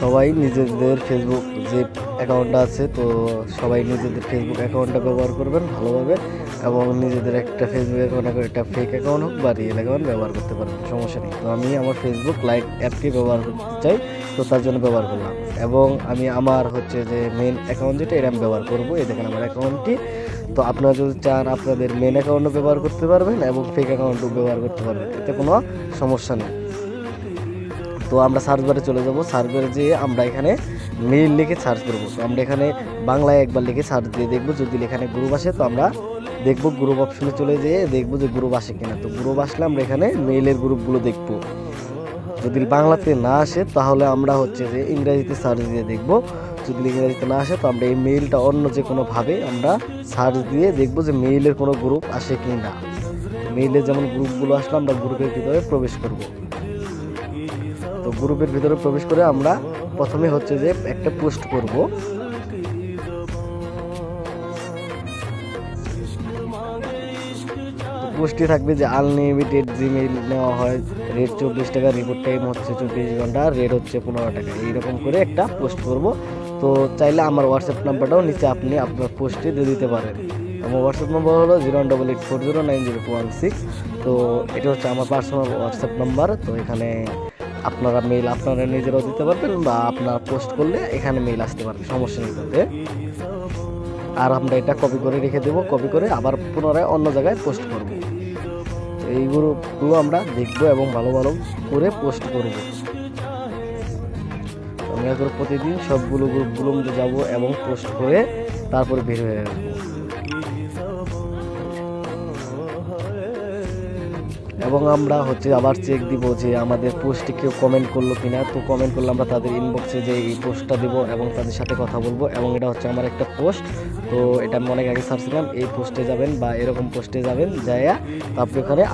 সবাই নিজেদের ফেসবুক যে অ্যাকাউন্টটা আছে, তো সবাই নিজেদের ফেসবুক অ্যাকাউন্টটা ব্যবহার করবেন ভালোভাবে এবং নিজেদের একটা ফেসবুক অ্যাকাউন্ট একটা ফেক অ্যাকাউন্ট হোক বা রিয়েল অ্যাকাউন্ট ব্যবহার করতে পারবেন, সমস্যা নেই। তো আমি আমার ফেসবুক লাইট অ্যাপটি ব্যবহার করতে চাই, তো তার জন্য ব্যবহার করলাম। এবং আমি আমার হচ্ছে যে মেন অ্যাকাউন্ট যেটা, এটা আমি ব্যবহার করব। এই দেখেন আমার অ্যাকাউন্টটি তো আপনারা যদি চান আপনাদের মেন অ্যাকাউন্টও ব্যবহার করতে পারবেন এবং ফেক অ্যাকাউন্টও ব্যবহার করতে পারবেন, এতে কোনো সমস্যা নেই। তো আমরা সার্চ বারে চলে যাব। সার্চ বারে যেয়ে আমরা এখানে মেইল লিখে সার্চ করব। তো আমরা এখানে বাংলায় একবার লিখে সার্চ দিয়ে দেখব। যদি এখানে গ্রুপ আসে, তো আমরা দেখব গ্রুপ অপশনে চলে যেয়ে দেখব যে গ্রুপ আসে কিনা। তো গ্রুপ আসলে আমরা এখানে মেইলের গ্রুপগুলো দেখব। যদি বাংলাতে না আসে, তাহলে আমরা হচ্ছে যে ইংরাজিতে সার্চ দিয়ে দেখব। যদি ইংরাজিতে না আসে, তো আমরা এই মেইলটা অন্য যে কোনোভাবে আমরা সার্চ দিয়ে দেখব যে মেইলের কোনো গ্রুপ আসে কি না মেইলে যেমন গ্রুপগুলো আসলে, আমরা গ্রুপের ভিতরে প্রবেশ করব। তো গ্রুপের ভিতরে প্রবেশ করে আমরা প্রথমে হচ্ছে যে একটা পোস্ট করব। পোস্টে থাকবে যে আনলিমিটেড জিমেইল নেওয়া হয়। রেট চব্বিশ টাকা রিপোর্ট টাইম হচ্ছে চব্বিশ ঘণ্টা রেট হচ্ছে পনেরো টাকা। এইরকম করে একটা পোস্ট করব। তো চাইলে আমার হোয়াটসঅ্যাপ নাম্বারটাও নিচে আপনি আপনার পোস্টে দিয়ে দিতে পারেন। আমার হোয়াটসঅ্যাপ নাম্বার হলো zero double eight four zero nine zero one six. তো এটা হচ্ছে আমার পার্সোনাল হোয়াটসঅ্যাপ নাম্বার তো এখানে আপনারা মেইল আপনারা নিজেরাও দিতে পারবেন বা আপনারা পোস্ট করলে এখানে মেইল আসতে পারবে, সমস্যা নেই তাতে। আর আমরা এটা কপি করে রেখে দেবো কপি করে আবার পুনরায় অন্য জায়গায় পোস্ট করব। এই গ্রুপগুলো আমরা দেখব এবং ভালো ভালো করে পোস্ট করব। আমরা করে প্রতিদিন সবগুলো গ্রুপগুলো যাব এবং পোস্ট করে তারপরে বের হয়ে আসব। এবং আমরা হচ্ছে আবার চেক দিব যে আমাদের পোস্টে কেউ কমেন্ট করল কিনা। তো কমেন্ট করলে আমরা তাদের ইনবক্সে যে এই পোস্টটা দিব এবং তাদের সাথে কথা বলব এবং এটা হচ্ছে আমার একটা পোস্ট তো এটা আমি অনেক আগে সার্চ দিলাম, এই পোস্টে যাবেন বা এরকম পোস্টে যাবেন, যাইয়া তারপরে ওখানে